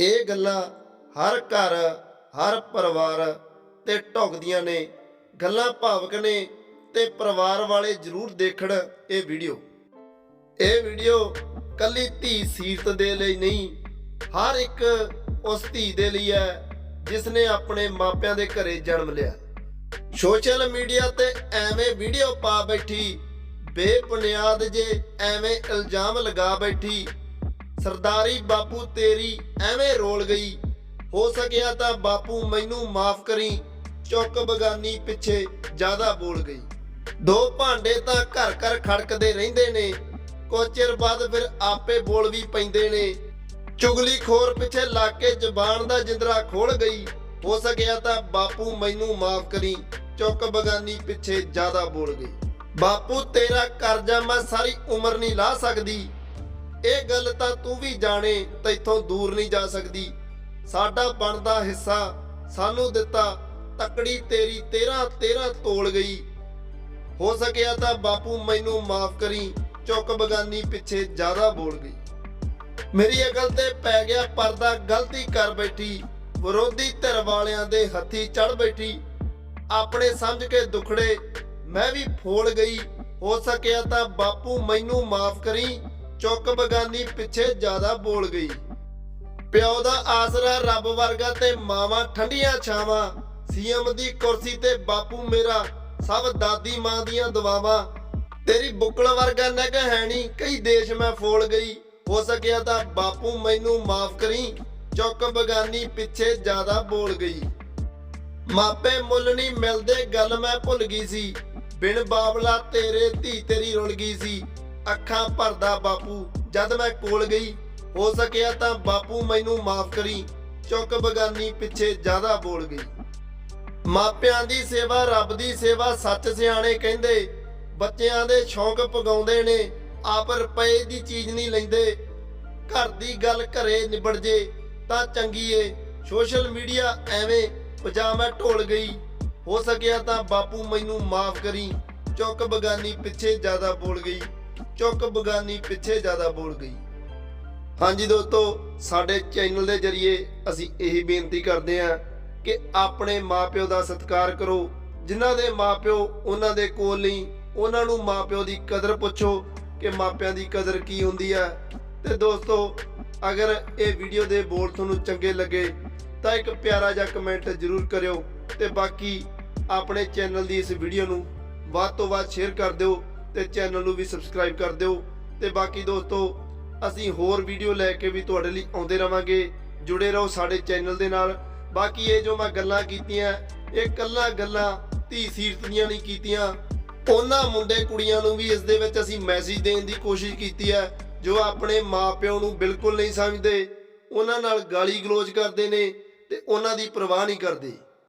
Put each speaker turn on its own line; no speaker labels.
ਇਹ ਗੱਲਾਂ ਹਰ ਘਰ, ਹਰ ਪਰਿਵਾਰ ਤੇ ਢੁਕਦੀਆਂ ਨੇ। ਗੱਲਾਂ ਭਾਵਕ ਨੇ ਤੇ ਪਰਿਵਾਰ ਵਾਲੇ ਜ਼ਰੂਰ ਦੇਖਣ ਇਹ ਵੀਡੀਓ। ਇਹ ਵੀਡੀਓ ਕੱਲੀ ਧੀ ਸੀਰਤ ਦੇ ਲਈ ਨਹੀਂ, ਹਰ ਇੱਕ ਉਸ ਧੀ ਦੇ ਲਈ ਹੈ ਜਿਸ ਨੇ ਆਪਣੇ ਮਾਪਿਆਂ ਦੇ ਘਰੇ ਜਨਮ ਲਿਆ। ਸੋਸ਼ਲ ਮੀਡੀਆ ਤੇ ਐਵੇਂ ਵੀਡੀਓ ਪਾ ਬੈਠੀ, ਬੇਬੁਨਿਆਦ ਜੇ ਐਵੇਂ ਇਲਜ਼ਾਮ ਲਗਾ ਬੈਠੀ ਸਰਦਾਰੀ ਬਾਪੂ ਤੇਰੀ ਐਵੇਂ ਰੋਲ ਗਈ। ਹੋ ਸਕਿਆ ਤਾਂ ਬਾਪੂ ਮੈਨੂੰ ਮਾਫ ਕਰੀ। ਚੁੱਕ ਬਗਾਨੀ ਪਿੱਛੇ ਜ਼ਿਆਦਾ ਬੋਲ ਗਈ। ਦੋ ਭਾਂਡੇ ਤਾਂ ਘਰ ਘਰ ਖੜਕਦੇ ਰਹਿੰਦੇ ਨੇ। ਕੁਝ ਚਿਰ ਬਾਅਦ ਫਿਰ ਆਪੇ ਬੋਲ ਵੀ ਪੈਂਦੇ ਨੇ। ਚੁਗਲੀ ਖੋਰ ਪਿੱਛੇ ਲਾ ਕੇ ਜ਼ਬਾਨ ਦਾ ਜਿੰਦਰਾ ਖੋਲ ਗਈ। ਹੋ ਸਕਿਆ ਤਾਂ ਬਾਪੂ ਮੈਨੂੰ ਮਾਫ ਕਰੀ। ਚੁੱਕ ਬਗਾਨੀ ਪਿੱਛੇ ਜ਼ਿਆਦਾ ਬੋਲ ਗਈ। ਬਾਪੂ ਤੇਰਾ ਕਰਜ਼ਾ ਮੈਂ ਸਾਰੀ ਉਮਰ ਨਹੀਂ ਲਾ ਸਕਦੀ। ਇਹ ਗੱਲ ਤਾਂ ਤੂੰ ਵੀ ਜਾਣੇ ਤੈਥੋਂ ਦੂਰ ਨਹੀਂ ਜਾ ਸਕਦੀ। ਸਾਡਾ ਬਣਦਾ ਹਿੱਸਾ ਸਾਨੂੰ ਦਿੱਤਾ, ਤਕੜੀ ਤੇਰੀ ਤੇਰਾ ਤੇਰਾ ਤੋਲ ਗਈ। ਹੋ ਸਕਿਆ ਤਾਂ ਬਾਪੂ ਮੈਨੂੰ ਮਾਫ ਕਰੀ, ਚੁੱਕ ਬਗਾਨੀ ਪਿੱਛੇ ਜ਼ਿਆਦਾ ਬੋਲ ਗਈ। ਮੇਰੀ ਅਕਲ ਤੇ ਪੈ ਗਿਆ ਪਰਦਾ ਗਲਤੀ ਕਰ ਬੈਠੀ, ਵਿਰੋਧੀ ਧਿਰ ਵਾਲਿਆਂ ਦੇ ਹੱਥੀ ਚੜ ਬੈਠੀ। ਆਪਣੇ ਸਮਝ ਕੇ ਦੁਖੜੇ, ਮੈਂ ਵੀ ਫੋਲ ਗਈ। ਹੋ ਸਕਿਆ ਤਾਂ ਬਾਪੂ ਮੈਨੂੰ ਮਾਫ ਕਰੀ ਚੁੱਕ ਬਗਾਨੀ ਪਿੱਛੇ ਜ਼ਿਆਦਾ ਬੋਲ ਗਈ। ਪਿਓ ਦਾ ਆਸਰਾ ਰੱਬ ਵਰਗਾ ਤੇ ਮਾਵਾਂ ਠੰਡੀਆਂ ਛਾਵਾਂ। ਸੀਐਮ ਦੀ ਕੁਰਸੀ ਤੇ ਬਾਪੂ ਮੇਰਾ, ਸਭ ਦਾਦੀ ਮਾਂ ਦੀਆਂ ਦੁਆਵਾਂ। ਤੇਰੀ ਬੁੱਕਲ ਵਰਗਾ ਨਗ ਹੈ ਕਈ ਦੇਸ਼ ਮੈਂ ਫੋਲ ਗਈ। ਹੋ ਸਕਿਆ ਤਾਂ ਬਾਪੂ ਮੈਨੂੰ ਮਾਫ ਕਰੀ। ਚੁੱਕ ਬਗਾਨੀ ਪਿੱਛੇ ਜ਼ਿਆਦਾ ਬੋਲ ਗਈ। ਮਾਪੇ ਮੁੱਲ ਨਹੀਂ ਮਿਲਦੇ, ਗੱਲ ਮੈਂ ਭੁੱਲ ਗਈ ਸੀ। ਬਿਨ ਬਾਬਲਾ ਤੇਰੇ ਧੀ ਤੇਰੀ ਰੁਲ ਗਈ ਸੀ। ਅੱਖਾਂ ਭਰਦਾ ਬਾਪੂ। ਜਦ ਮੈਂ ਕੋਲ ਗਈ, ਹੋ ਸਕਿਆ ਤਾਂ ਬਾਪੂ ਮੈਨੂੰ ਮਾਫ ਕਰੀ। ਚੁੱਕ ਬਗਾਨੀ ਪਿੱਛੇ ਜ਼ਿਆਦਾ ਬੋਲ ਗਈ। ਮਾਪਿਆਂ ਦੀ ਸੇਵਾ, ਰੱਬ ਦੀ ਸੇਵਾ ਸੱਚ ਸਿਆਣੇ ਕਹਿੰਦੇ। ਬੱਚਿਆਂ ਦੇ ਸ਼ੌਂਕ ਪਗਾਉਂਦੇ ਨੇ, ਆਪ ਰੁਪਏ ਦੀ ਚੀਜ਼ ਨਹੀਂ ਲੈਂਦੇ। ਘਰ ਦੀ ਗੱਲ ਘਰੇ ਨਿਬੜ ਜੇ ਤਾਂ ਚੰਗੀ ਏ। ਸੋਸ਼ਲ ਮੀਡੀਆ ਐਵੇਂ ਪਜਾਮਾ ਢੋਲ ਗਈ। ਹੋ ਸਕਿਆ ਤਾਂ ਬਾਪੂ ਮੈਨੂੰ ਮਾਫ ਕਰੀ। ਚੁੱਕ ਬਗਾਨੀ ਪਿੱਛੇ ਜ਼ਿਆਦਾ ਬੋਲ ਗਈ। ਚੁੱਕ ਬਗਾਨੀ ਪਿੱਛੇ ਜ਼ਿਆਦਾ ਬੋਲ ਗਈ। ਹਾਂਜੀ ਦੋਸਤੋ, ਸਾਡੇ ਚੈਨਲ ਦੇ ਜਰੀਏ ਅਸੀਂ ਇਹੀ ਬੇਨਤੀ ਕਰਦੇ ਹਾਂ ਕਿ ਆਪਣੇ ਮਾਪਿਓ ਦਾ ਸਤਿਕਾਰ ਕਰੋ। ਜਿਨ੍ਹਾਂ ਦੇ ਮਾਪਿਓ ਉਹਨਾਂ ਦੇ ਕੋਲ ਨਹੀਂ, ਉਹਨਾਂ ਨੂੰ ਮਾਪਿਓ ਦੀ ਕਦਰ ਪੁੱਛੋ ਕਿ ਮਾਪਿਆਂ ਦੀ ਕਦਰ ਕੀ ਹੁੰਦੀ ਹੈ ਤੇ ਦੋਸਤੋ, ਅਗਰ ਇਹ ਵੀਡੀਓ ਦੇ ਬੋਲ ਤੁਹਾਨੂੰ ਚੰਗੇ ਲੱਗੇ, ਤਾਂ ਇੱਕ ਪਿਆਰਾ ਜਿਹਾ ਕਮੈਂਟ ਜ਼ਰੂਰ ਕਰਿਓ। ਤੇ ਬਾਕੀ ਆਪਣੇ ਚੈਨਲ ਦੀ ਇਸ ਵੀਡੀਓ ਨੂੰ ਵੱਧ ਤੋਂ ਵੱਧ ਸ਼ੇਅਰ ਕਰ ਦਿਓ। ਤੇ ਚੈਨਲ ਨੂੰ ਵੀ ਸਬਸਕ੍ਰਾਈਬ ਕਰ ਦਿਓ। ਤੇ ਬਾਕੀ ਦੋਸਤੋ, ਅਸੀਂ ਹੋਰ ਵੀਡੀਓ ਲੈ ਕੇ ਵੀ ਤੁਹਾਡੇ ਲਈ ਆਉਂਦੇ ਰਵਾਂਗੇ। ਜੁੜੇ ਰਹੋ ਸਾਡੇ ਚੈਨਲ ਦੇ ਨਾਲ। ਬਾਕੀ ਇਹ ਜੋ ਮੈਂ ਗੱਲਾਂ ਕੀਤੀਆਂ, ਇਹ ਕੱਲਾ ਗੱਲਾਂ ਧੀ ਸੀਰਤ ਦੀਆਂ ਨਹੀਂ ਕੀਤੀਆਂ। ਉਹਨਾਂ ਮੁੰਡੇ ਕੁੜੀਆਂ ਨੂੰ ਵੀ ਇਸ ਦੇ ਵਿੱਚ ਅਸੀਂ ਮੈਸੇਜ ਦੇਣ ਦੀ ਕੋਸ਼ਿਸ਼ ਕੀਤੀ ਹੈ, ਜੋ ਆਪਣੇ ਮਾਪਿਓ ਨੂੰ ਬਿਲਕੁਲ ਨਹੀਂ ਸਮਝਦੇ। ਉਹਨਾਂ ਨਾਲ ਗਾਲੀ ਗਲੋਚ ਕਰਦੇ ਨੇ ਤੇ ਉਹਨਾਂ ਦੀ ਪਰਵਾਹ ਨਹੀਂ ਕਰਦੇ।